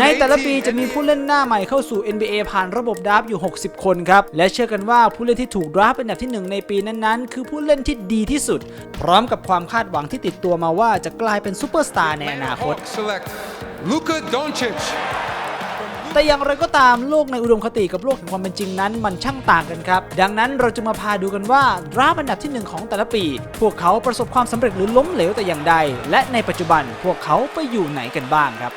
ในแต่ละปีจะมีผู้เล่นหน้าใหม่เข้าสู่ NBA ผ่านระบบดราฟต์อยู่ 60 คนครับ และเชื่อกันว่าผู้เล่นที่ถูกดราฟต์เป็นอันดับที่ 1 ในปีนั้นๆ คือผู้เล่นที่ดีที่สุด พร้อมกับความคาดหวังที่ติดตัวมาว่าจะกลายเป็นซูเปอร์สตาร์ในอนาคต Hawks select Luka Doncic. แต่อย่างไรก็ตามโลกในอุดมคติกับโลกแห่งความเป็นจริงนั้น มันช่างต่างกันครับ ดังนั้นเราจะมาพาดูกันว่าดราฟอันดับที่ 1 ของแต่ละปี พวกเขาประสบความสำเร็จหรือล้มเหลวแต่อย่างใด และในปัจจุบันพวกเขาไปอยู่ไหนกันบ้างครับ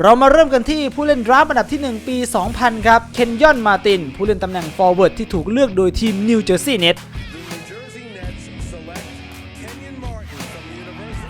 เรามาเริ่มกันที่ผู้เล่นดราฟต์อันดับที่ 1 ปี 2000 ครับ เคนยอน มาติน ผู้เล่นตำแหน่งฟอร์เวิร์ดที่ถูกเลือกโดยทีมนิวเจอร์ซีย์เน็ต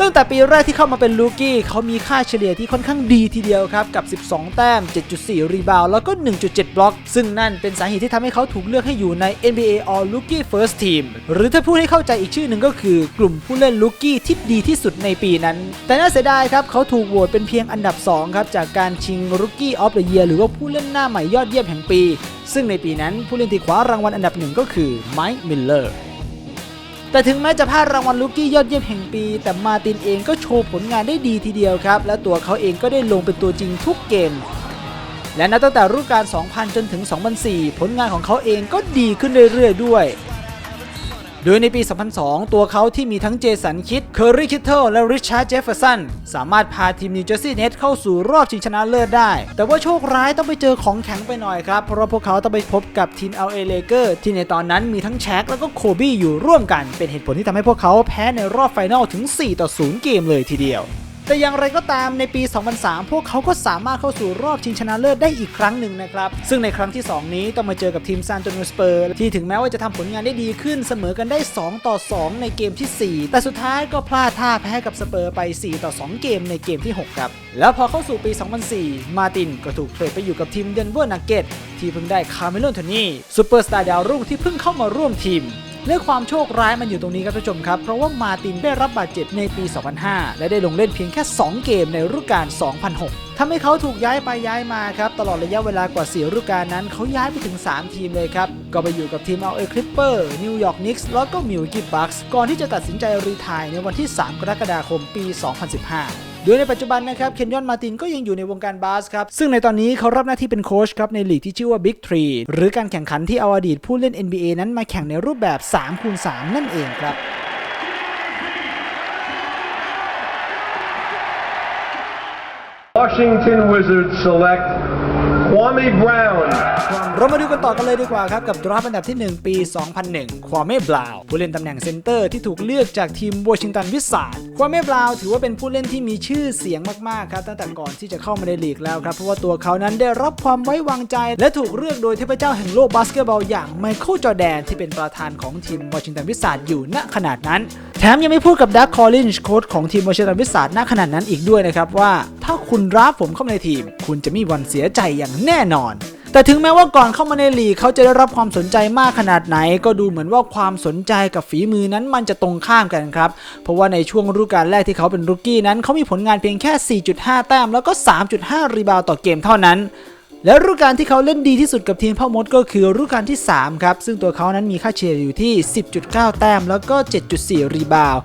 ตั้งแต่ปีแรกที่เข้ามาเป็นลูกี้เขามีค่าเฉลี่ยที่ค่อนข้างดีทีเดียวครับ กับ 12 แต้ม 7.4 รีบาวแล้วก็ 1.7 บล็อก ซึ่งนั่นเป็นสาเหตุที่ทำให้เขาถูกเลือกให้อยู่ใน NBA All Rookie First Team หรือถ้าพูดให้เข้าใจอีกชื่อหนึ่งก็คือกลุ่มผู้เล่นลูกี้ที่ดีที่สุดในปีนั้น แต่น่าเสียดายครับเขาถูกโหวตเป็นเพียงอันดับ 2 ครับ จากการชิง Rookie of the Year หรือว่าผู้เล่นหน้าใหม่ยอดเยี่ยมแห่งปี ซึ่งในปีนั้นผู้เล่นที่คว้ารางวัลอันดับหนึ่งก็คือไมค์มิลเลอร์ แต่ถึงแม้จะพลาดรางวัลลูกี้ยอดเยี่ยมแห่งปี แต่มาตินเองก็โชว์ผลงานได้ดีทีเดียวครับ และตัวเขาเองก็ได้ลงเป็นตัวจริงทุกเกม และนับตั้งแต่ฤดูกาล 2000 จนถึง 2004 ผลงานของเขาเองก็ดีขึ้นเรื่อยๆด้วย โดยในปี 2002 ตัวเขาที่มีทั้งเจสันคิด เคอร์รีคิทเทิล และริชาร์ดเจฟเฟอร์สัน สามารถพาทีมนิวเจอร์ซีย์เน็ตเข้าสู่รอบชิงชนะเลิศได้ แต่ว่าโชคร้ายต้องไปเจอของแข็งไปหน่อยครับ เพราะพวกเขาต้องไปพบกับทีม LA Lakers ที่ในตอนนั้นมีทั้งแช็กแล้วก็โคบี้อยู่ร่วมกัน เป็นเหตุผลที่ทำให้พวกเขาแพ้ในรอบไฟนอลถึง 4 ต่อ 0 เกมเลยทีเดียว แต่อย่างไรก็ตามในปี 2003 พวกเขาก็สามารถเข้าสู่รอบชิงชนะเลิศได้อีกครั้งหนึ่งนะครับ ซึ่งในครั้งที่ 2 นี้ต้องมาเจอกับทีมซานโตนิสเปอร์ที่ถึงแม้ว่าจะทำผลงานได้ดีขึ้นเสมอกันได้ 2 ต่อ 2 ในเกมทีสี่ 4 แต่สุดท้ายก็พลาดท่าแพ้กับสเปอร์ไป 4 ต่อ 2 เกมในเกมที่ 6 ครับ แล้วพอเข้าสู่ปี 2004 มาตินก็ถูกเทรดไปอยู่กับทีมเดนเวอร์นักเก็ตที่เพิ่งได้คาร์เมลอนโทนี่ซูเปอร์สตาร์ดาวรุ่งที่เพิ่งเข้ามาร่วมทีม และความโชคร้ายมันอยู่ตรงนี้ครับท่านผู้ชมครับ เพราะว่ามาตินได้รับบาดเจ็บในปี 2005 และได้ลงเล่นเพียงแค่ 2 เกมในฤดูกาล 2006ทำให้เขาถูกย้ายไปย้ายมาครับตลอดระยะเวลากว่า4ฤดูกาลนั้นเขาย้ายไปถึง 3 ทีมเลยครับ ก็ไปอยู่กับทีม LA Clipper New York Knicks แล้วก็ Milwaukee Bucks ก่อนที่จะตัดสินใจรีทร์ในวันที่ 3 กรกฎาคมปี 2015 โดยในปัจจุบันนะครับเคนยอนมาตินก็ยังอยู่ในวงการบาสครับ ซึ่งในตอนนี้เขารับหน้าที่เป็นโค้ชครับในลีกที่ชื่อว่า Big 3 หรือการแข่งขันที่เอาอดีตผู้เล่น NBA นั้นมาแข่งในรูปแบบ3คูณ3นั่นเองครับ Washington Wizards select Kwame Brown. เรามาดูกันต่อกันเลยดีกว่าครับ กับดราฟอันดับที่ 1 ปี 2001 ควาเม่บลาวผู้เล่นตำแหน่งเซนเตอร์ที่ถูกเลือกจากทีมวอชิงตันวิสซาร์ดควาเม่บลาวถือว่าเป็นผู้เล่นที่มีชื่อเสียงมากๆครับตั้งแต่ก่อนที่จะเข้ามาในลีกแล้วครับ เพราะว่าตัวเขานั้นได้รับความไว้วางใจ และถูกเลือกโดยเทพเจ้าแห่งโลกบาสเกตบอลอย่างไมเคิลจอแดนที่เป็นประธานของทีมวอชิงตันวิสซาร์ดอยู่ณขนาดนั้น แถมยังไม่พูดกับดักคอลลินช์โค้ชของทีมวอชิงตันวิสซาร์ดณขนาดนั้นอีกด้วยนะครับว่า ถ้าคุณรับผมเข้ามาในทีม คุณจะไมมีวันเสียใจอย่างแน่นอน แต่ถึงแม้ว่าก่อนเข้ามาในลีกเขาจะได้รับความสนใจมากขนาดไหน ก็ดูเหมือนว่าความสนใจกับฝีมือนั้นมันจะตรงข้ามกันครับ เพราะว่าในช่วงฤดูกาลแรกที่เขาเป็นรุกกี้นั้นเขามีผลงานเพียงแค่ 4.5 แต้มแล้วก็ 3.5 รีบาวด์ต่อเกมเท่านั้นและฤดูกาลที่เขาเล่นดีที่สุดกับทีมพ่อมดก็คือฤดูกาลที่ 3 ครับ ซึ่งตัวเขานั้นมีค่าเฉลี่ยอยู่ที่ 10.9 แต้มแล้วก็ 7.4 รีบาว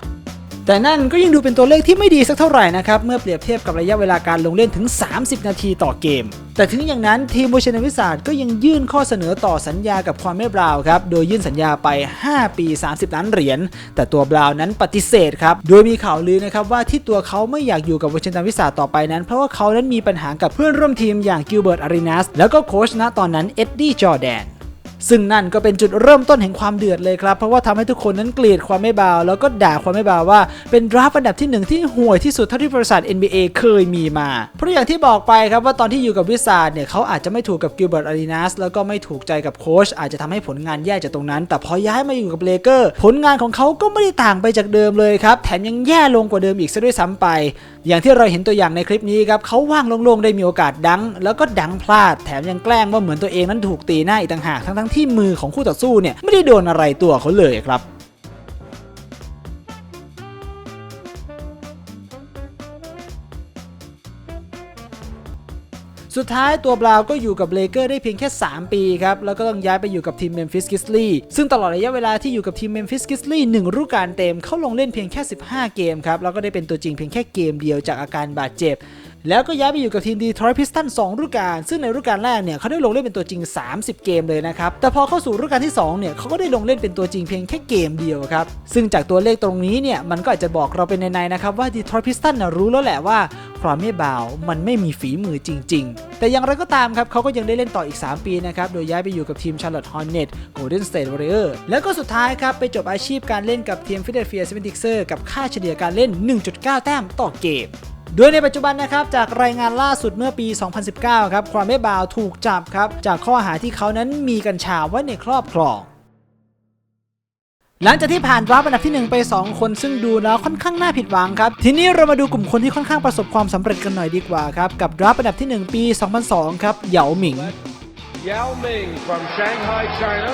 แต่นั่นก็ยังดูเป็นตัวเลขที่ไม่ดีสักเท่าไหร่นะครับ เมื่อเปรียบเทียบกับระยะเวลาการลงเล่นถึง 30 นาทีต่อเกม แต่ถึงอย่างนั้นทีมบูชนวิสาดก็ยังยื่นข้อเสนอต่อสัญญากับความไม่บราวครับ โดยยื่นสัญญาไป 5 ปี 30 ล้านเหรียญ แต่ตัวบราวน์นั้นปฏิเสธครับ โดยมีข่าวลือนะครับว่าที่ตัวเขาไม่อยากอยู่กับวอชิงตันวิสาดต่อไปนั้น เพราะว่าเขานั้นมีปัญหากับเพื่อนร่วมทีมอย่างกิลเบิร์ตอารีนัสแล้วก็โค้ชณตอนนั้นเอ็ดดี้จอแดน ซึ่งนั่นก็เป็นจุดเริ่มต้นแห่งความเดือดเลยครับ เพราะว่าทำให้ทุกคนนั้นเกลียดความไม่บาว แล้วก็ด่าความไม่บาวว่าเป็นดราฟอันดับที่หนึ่งที่ห่วยที่สุดเท่าที่บริษัท NBA เคยมีมา เพราะอย่างที่บอกไปครับว่าตอนที่อยู่กับวิสาดเนี่ยเขาอาจจะไม่ถูกกับกิลเบิร์ตอารีนัสแล้วก็ไม่ถูกใจกับโค้ชอาจจะทำให้ผลงานแย่จากตรงนั้น แต่พอย้ายมาอยู่กับเลเกอร์ผลงานของเขาก็ไม่ได้ต่างไปจากเดิมเลยครับแถมยังแย่ลงกว่าเดิมอีกซะด้วยซ้ำไป อย่างที่เราเห็นตัวอย่างในคลิปนี้ครับเขาว่างโล่งๆได้มีโอกาสดัง แล้วก็ดังพลาดแถมยังแกล้งว่าเหมือนตัวเองนั้นถูกตีหน้าอีกต่างหากทั้งๆที่มือของคู่ต่อสู้เนี่ยไม่ได้โดนอะไรตัวเขาเลยครับ สุดท้ายตัวบราวน์ก็อยู่กับเลเกอร์ได้เพียงแค่ 3 ปีครับ แล้วก็ต้องย้ายไปอยู่กับทีมเมมฟิสกิสลีซึ่งตลอดระยะเวลาที่อยู่กับทีมเมมฟิสกิสลีหนึ่งฤดูกาลเต็มเขาลงเล่นเพียงแค่ 15 เกมครับ แล้วก็ได้เป็นตัวจริงเพียงแค่เกมเดียวจากอาการบาดเจ็บ แล้วก็ย้ายไปอยู่กับทีมดีทรอยพิสตัน2ฤดูกาลซึ่งในฤดูกาลแรกเนี่ยเขาได้ลงเล่นเป็นตัวจริง 30 เกมเลยนะครับ แต่พอเข้าสู่ฤดูกาลที่2เนี่ยเขาก็ได้ลงเล่นเป็นตัวจริงเพียงแค่เกมเดียวครับ ซึ่งจากตัวเลขตรงนี้เนี่ยมันก็อาจจะบอกเราเป็นในๆนะครับว่าดีทรอยพิสตันรู้แล้วแหละว่าความไม่บาวมันไม่มีฝีมือจริง ๆ แต่อย่างไรก็ตามครับเขาก็ยังได้เล่นต่ออีก 3 ปีนะครับ โดยย้ายไปอยู่กับทีม Charlotte Hornets Golden State Warriors แล้วก็สุดท้ายครับ ไปจบอาชีพการเล่นกับทีม Philadelphia 76ers กับค่าเฉลี่ยการเล่น 1.9 แต้มต่อเกม โดยในปัจจุบันนะครับ จากรายงานล่าสุดเมื่อปี 2019 ครับ ความไม่บาวถูกจับครับ จากข้อหาที่เขานั้นมีกัญชาไว้ในครอบครอง หลังจากที่ผ่านราฟต์อันดับที่ 1 ไป 2 คนซึ่งดูแล้วค่อนข้างน่าผิดหวังครับ ทีนี้เรามาดูกลุ่มคนที่ค่อนข้างประสบความสำเร็จกันหน่อยดีกว่าครับ กับราฟต์อันดับที่ 1 ปี 2002 ครับเหยาหมิง Yao Ming from Shanghai, China,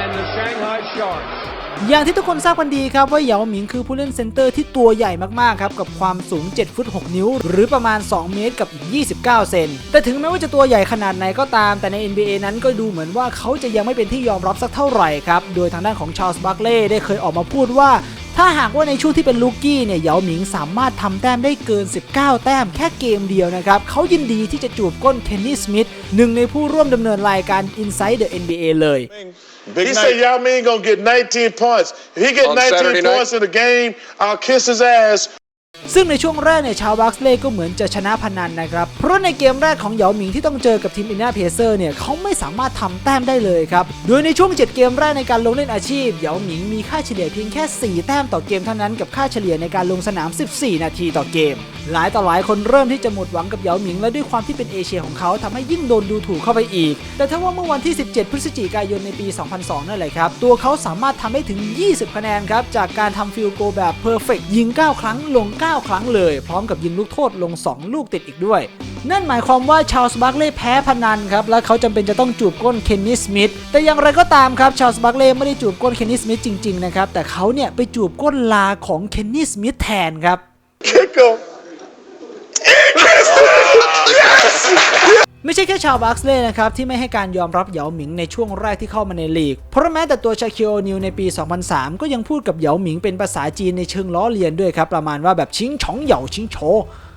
and the Shanghai Sharks. อย่างที่ทุกคนทราบกันดีครับว่าเหยาหมิงคือผู้เล่นเซนเตอร์ที่ตัวใหญ่มากๆครับกับความสูง 7 ฟุต 6 นิ้ว หรือประมาณ 2 เมตรกับอีก 29 เซน แต่ถึงแม้ว่าจะตัวใหญ่ขนาดไหนก็ตาม แต่ใน NBA นั้นก็ดูเหมือนว่าเขาจะยังไม่เป็นที่ยอมรับสักเท่าไหร่ครับ โดยทางด้านของชาร์ลส์บัคเล่ได้เคยออกมาพูดว่า ถ้าหากว่าในช่วงที่เป็นลูกี้เนี่ยเหยาหมิงสามารถทำแต้มได้เกิน 19 แต้มแค่เกมเดียวนะครับเขายินดีที่จะจูบก้นเคนนี่สมิธหนึ่งในผู้ร่วมดำเนินรายการ Inside the NBA เลย Big he night. said Yao Ming gonna get 19 points. If he get On 19 Saturday points in the game, I'll kiss his ass. ซึ่งในช่วงแรกเนี่ยชาวบัคส์เล่ก็เหมือนจะชนะพนันนะครับ เพราะในเกมแรกของเหยาหมิงที่ต้องเจอกับทีมอินนาเพเซอร์เนี่ยเขาไม่สามารถทำแต้มได้เลยครับ โดยในช่วง 7 เกมแรกในการลงเล่นอาชีพเหยาหมิงมีค่าเฉลี่ยเพียงแค่ 4 แต้มต่อเกมเท่านั้นกับค่าเฉลี่ยในการลงสนาม 14 นาทีต่อเกม หลายต่อหลายคนเริ่มที่จะหมดหวังกับเหยาหมิง และด้วยความที่เป็นเอเชียของเขาทำให้ยิ่งโดนดูถูกเข้าไปอีก แต่ถ้าว่าเมื่อวันที่ 17 พฤศจิกายนในปี 2002 นั่นแหละครับ ตัวเขาสามารถทำได้ถึง 20 คะแนนครับจากการทำฟิลโกแบบเพอร์เฟกยิง 9 ครั้งลง 9ครั้งเลย พร้อมกับยิงลูกโทษลง 2 ลูกติดอีกด้วย นั่นหมายความว่าชาลส์บัคเล่แพ้พนันครับ และเขาจำเป็นจะต้องจูบก้นเคนนี่สมิธแต่อย่างไรก็ตามครับชาลส์บัคเล่ไม่ได้จูบก้นเคนนี่สมิธจริงๆนะครับแต่เขาเนี่ยไปจูบก้นลาของเคนนี่สมิธแทนครับ Kick him. ไม่ใช่แค่ชาวบัคส์เล่นะครับที่ไม่ให้การยอมรับเหยาหมิงในช่วงแรกที่เข้ามาในลีก เพราะแม้แต่ตัวชาคิโอนิวในปี 2003 ก็ยังพูดกับเหยาหมิงเป็นภาษาจีนในเชิงล้อเลียนด้วยครับประมาณว่าแบบชิงฉองเหยาชิงโฉ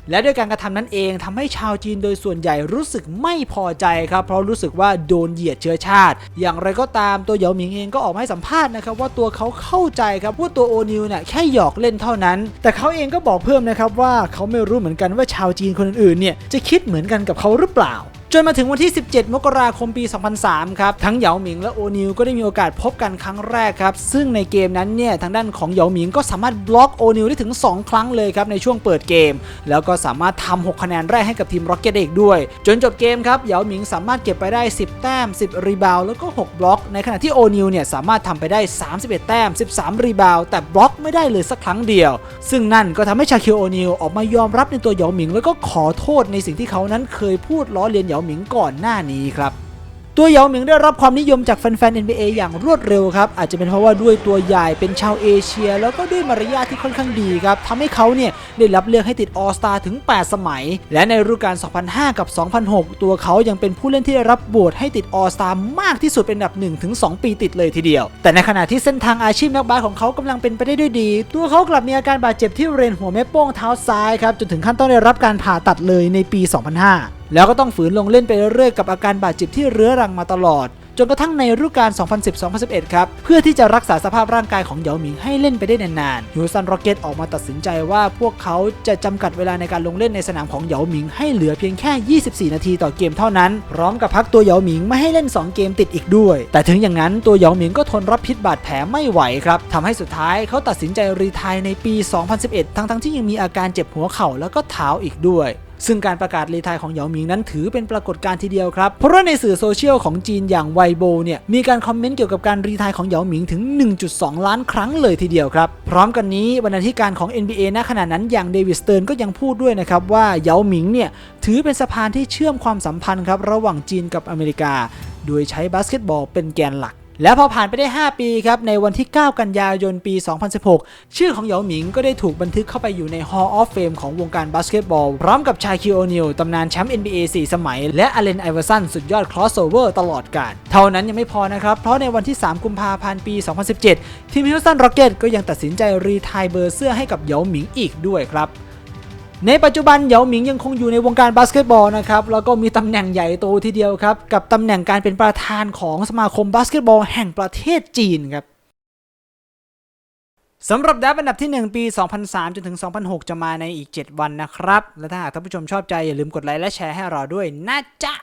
และด้วยการกระทำนั้นเองทำให้ชาวจีนโดยส่วนใหญ่รู้สึกไม่พอใจครับ เพราะรู้สึกว่าโดนเหยียดเชื้อชาติ อย่างไรก็ตามตัวเหยาหมิงเองก็ออกมาให้สัมภาษณ์นะครับว่าตัวเขาเข้าใจครับว่าตัวโอนิวเนี่ยแค่หยอกเล่นเท่านั้น แต่เขาเองก็บอกเพิ่มนะครับว่าเขาไม่รู้เหมือนกันว่าชาวจีนคนอื่นๆเนี่ยจะคิดเหมือนกันกับเขาหรือเปล่า จนมาถึงวันที่ 17 มกราคมปี 2003 ครับ ทั้งเหยาหมิงและโอนิวก็ได้มีโอกาสพบกันครั้งแรกครับ ซึ่งในเกมนั้นเนี่ย ทางด้านของเหยาหมิงก็สามารถบล็อกโอนิวได้ถึง 2 ครั้งเลยครับ ในช่วงเปิดเกม แล้วก็สามารถทำ6คะแนนแรกให้กับทีมร็อกเก็ตอีกด้วย จนจบเกมครับ เหยาหมิงสามารถเก็บไปได้ 10 แต้ม 10 รีบาวแล้วก็ 6 บล็อก ในขณะที่โอนิวเนี่ยสามารถทำไปได้ 31 แต้ม 13 รีบาวแต่บล็อกไม่ได้เลยสักครั้งเดียว ซึ่งนั่นก็ทำให้ชาคิโอนิวออกมายอมรับในตัวเหยาหมิง แล้วก็ขอโทษในสิ่งที่เขานั้นเคยพูดล้อเลียนเหยาหมิงก่อนหน้านี้ครับตัวเหยาหมิงได้รับความนิยมจากแฟนๆ NBA อย่างรวดเร็วครับ อาจจะเป็นเพราะว่าด้วยตัวใหญ่เป็นชาวเอเชีย แล้วก็ด้วยมารยาทที่ค่อนข้างดีครับทำให้เขาเนี่ยได้รับเลือกให้ติดออสตาถึง 8 สมัย และในฤดูกาล 2005 กับ 2006 ตัวเขายังเป็นผู้เล่นที่ได้รับโหวตให้ติดออสตามากที่สุดเป็นอันดับ 1-2 ปีติดเลยทีเดียว แต่ในขณะที่เส้นทางอาชีพนักบาสของเขากำลังเป็นไปได้ด้วยดี ตัวเขากลับมีอาการบาดเจ็บที่เรนหัวแม่โป้งเท้าซ้ายครับจนถึงขั้นต้องได้รับการผ่าตัดเลยในปี 2005 แล้วก็ต้องฝืนลงเล่นไปเรื่อยๆกับอาการบาดเจ็บที่เรื้อรังมาตลอด จนกระทั่งในฤดูกาล 2010-2011 ครับ เพื่อที่จะรักษาสภาพร่างกายของเหยาหมิงให้เล่นไปได้นานๆฮิวสันโรเกตออกมาตัดสินใจว่าพวกเขาจะจำกัดเวลาในการลงเล่นในสนามของเหยาหมิงให้เหลือเพียงแค่ 24 นาทีต่อเกมเท่านั้น พร้อมกับพักตัวเหยาหมิงไม่ให้เล่น 2 เกมติดอีกด้วย แต่ถึงอย่างนั้นตัวเหยาหมิงก็ทนรับพิษบาดแผลไม่ไหวครับทำให้สุดท้ายเขาตัดสินใจรีทายในปี 2011 ทั้งๆที่ยังมีอาการเจ็บหัวเข่าแล้วก็เท้าอีกด้วย ซึ่งการประกาศรีไทายของเหยาหมิงนั้นถือเป็นปรากฏการณ์ทีเดียวครับ เพราะว่าในสื่อโซเชียลของจีนอย่างไวโบเนี่ยมีการคอมเมนต์เกี่ยวกับการรีไทายของเหยาหมิงถึง 1.2 ล้านครั้งเลยทีเดียวครับ พร้อมกันนี้บรรณาธิการของ NBA ณขณะนั้นอย่างเดวิสเติร์นก็ยังพูดด้วยนะครับว่าเหยาหมิงเนี่ยถือเป็นสะพานที่เชื่อมความสัมพันธ์ครับระหว่างจีนกับอเมริกา โดยใช้บาสเกตบอลเป็นแกนหลัก แล้วพอผ่านไปได้ 5 ปีครับ ในวันที่ 9 กันยายนปี 2016 ชื่อของเหยาหมิงก็ได้ถูกบันทึกเข้าไปอยู่ใน Hall of Fame ของวงการบาสเกตบอล พร้อมกับชาคิโอนิลตำนานแชมป์ NBA 4 สมัย และอเลนไอเวอร์สันสุดยอด crossover ตลอดกาลเท่านั้นยังไม่พอนะครับ เพราะในวันที่ 3 กุมภาพันธ์ปี 2017 ทีมฮิลสตันร็อกเก็ตก็ยังตัดสินใจรีไทายเบอร์เสื้อให้กับเหยาหมิงอีกด้วยครับ ในปัจจุบันเหยาหมิงยังคงอยู่ในวงการบาสเกตบอลนะครับแล้วก็มีตำแหน่งใหญ่โตทีเดียวครับ กับตำแหน่งการเป็นประธานของสมาคมบาสเกตบอลแห่งประเทศจีนครับสำหรับดับอันดับที่ 1 ปี 2003 จนถึง 2006 จะมาในอีก 7 วันนะครับ และถ้าหากท่านผู้ชมชอบใจ อย่าลืมกดไลค์และแชร์ให้เราด้วยนะจ๊ะ